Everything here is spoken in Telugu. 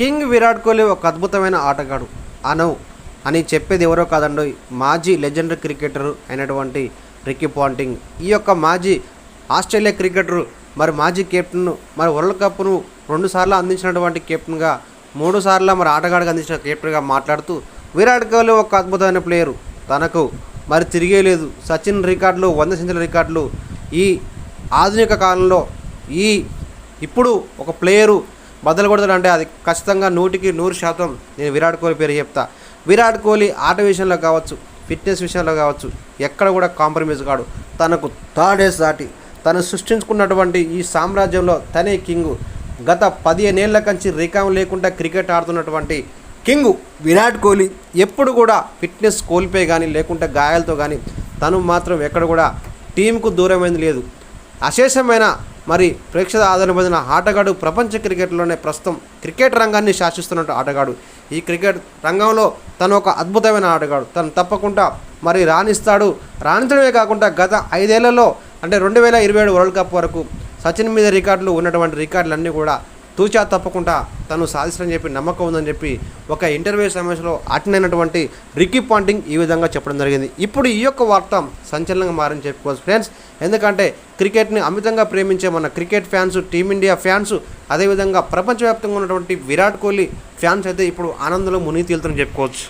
కింగ్ విరాట్ కోహ్లీ ఒక అద్భుతమైన ఆటగాడు. అనవు అని చెప్పేది ఎవరో కాదండి మాజీ లెజెండరీ క్రికెటర్ అయినటువంటి రిక్కీ పాంటింగ్. ఈ యొక్క మాజీ ఆస్ట్రేలియా క్రికెటర్ మరి మాజీ కెప్టెన్ మరి వరల్డ్ కప్ను రెండుసార్లు అందించినటువంటి కెప్టెన్గా మూడు సార్లు మరి ఆటగాడిగా అందించిన కెప్టెన్గా మాట్లాడుతూ విరాట్ కోహ్లీ ఒక అద్భుతమైన ప్లేయరు. తనకు మరి తిరిగే లేదు. సచిన్ రికార్డులు వంద సెంచుల రికార్డులు ఈ ఆధునిక కాలంలో ఈ ఇప్పుడు ఒక ప్లేయరు బద్దలు కొడతాడంటే అది ఖచ్చితంగా నూటికి నూరు శాతం నేను విరాట్ కోహ్లీ పేరు చెప్తా. విరాట్ కోహ్లీ ఆట విషయంలో కావచ్చు ఫిట్నెస్ విషయంలో కావచ్చు ఎక్కడ కూడా కాంప్రమైజ్ కాడు. తనకు థర్డేస్ దాటి తను సృష్టించుకున్నటువంటి ఈ సామ్రాజ్యంలో తనే కింగు. గత పదిహేనేళ్ళ కంచి రికాం లేకుండా క్రికెట్ ఆడుతున్నటువంటి కింగ్ విరాట్ కోహ్లీ ఎప్పుడు కూడా ఫిట్నెస్ కోల్పోయి కానీ లేకుంటే గాయాలతో కానీ తను మాత్రం ఎక్కడ కూడా టీంకు దూరమైంది లేదు. అశేషమైన మరి ప్రేక్షక ఆదరణ పొందిన ఆటగాడు ప్రపంచ క్రికెట్లోనే ప్రస్తుతం క్రికెట్ రంగాన్ని శాసిస్తున్న ఆటగాడు. ఈ క్రికెట్ రంగంలో తను ఒక అద్భుతమైన ఆటగాడు. తను తప్పకుండా మరి రాణిస్తాడు. రాణించడమే కాకుండా గత ఐదేళ్ళలో అంటే రెండు వేల ఇరవై ఏడు వరల్డ్ కప్ వరకు సచిన్ మీద రికార్డులు ఉన్నటువంటి రికార్డులన్నీ కూడా తూచా తప్పకుండా తను సాధిస్తానని చెప్పి నమ్మకం ఉందని చెప్పి ఒక ఇంటర్వ్యూ సమావేశంలో అటెండ్ అయినటువంటి రిక్కీ పాంటింగ్ ఈ విధంగా చెప్పడం జరిగింది. ఇప్పుడు ఈ యొక్క వార్త సంచలనంగా మారని చెప్పుకోవచ్చు ఫ్రెండ్స్. ఎందుకంటే క్రికెట్ని అమితంగా ప్రేమించే మన క్రికెట్ ఫ్యాన్స్ టీమిండియా ఫ్యాన్స్ అదేవిధంగా ప్రపంచవ్యాప్తంగా ఉన్నటువంటి విరాట్ కోహ్లీ ఫ్యాన్స్ అయితే ఇప్పుడు ఆనందంలో మునిగి తేలుతుందని చెప్పుకోవచ్చు.